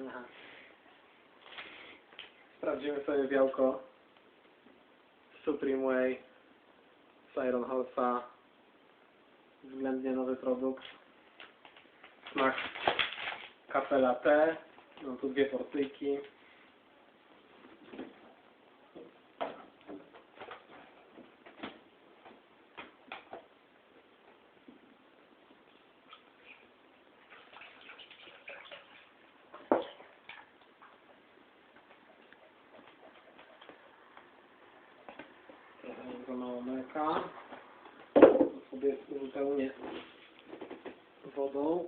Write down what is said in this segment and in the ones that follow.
Aha. Sprawdzimy sobie białko Supreme Way z Iron Horse'a. Względnie nowy produkt. Smak kafe latte. Mam tu dwie porcyjki. Trochę jest za To sobie uzupełnię wodą.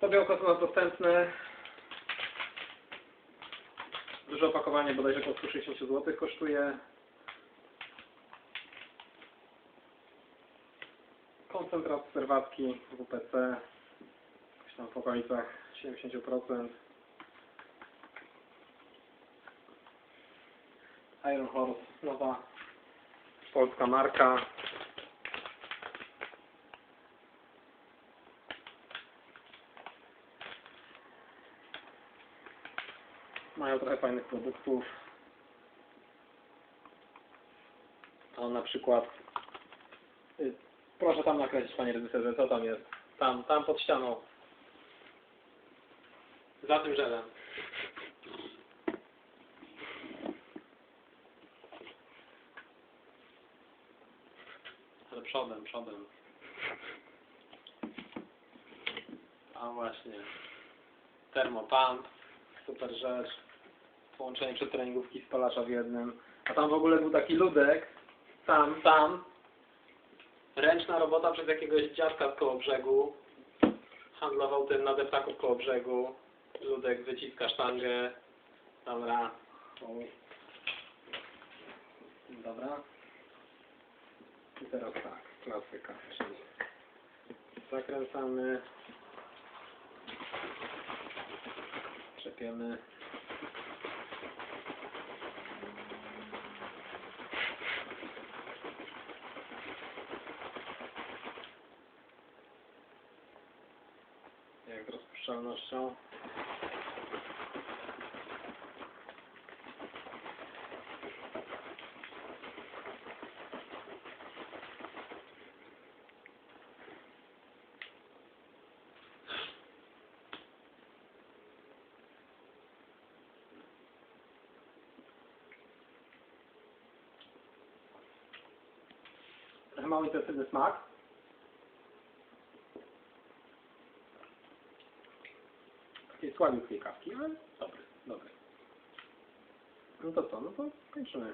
To białko są nas dostępne. Duże opakowanie bodajże około 160 zł kosztuje. Koncentrat serwatki WPC gdzieś tam w okolicach 70%. Iron Horse, nowa polska marka. Mają trochę fajnych produktów. O, na przykład. y, Proszę tam nakreślić, panie reżyserze, co tam jest. Tam, tam pod ścianą. Za tym żelem. Ale przodem, przodem. A właśnie. Termopump. Super rzecz. Połączenie przedtreningówki z palacza w jednym. A tam w ogóle był taki ludek. Tam, tam. Ręczna robota przez jakiegoś dziadka z koło brzegu. Handlował tym na deptaku koło brzegu. Ludek wyciska sztangę. Dobra. Dobra. I teraz tak, klasyka, zakręcamy, czepiemy. Jak z rozpuszczalnością? Mało intensywny smak. Takiej słabiutkiej kawki, ale dobry, dobry. No to co, no to kończymy.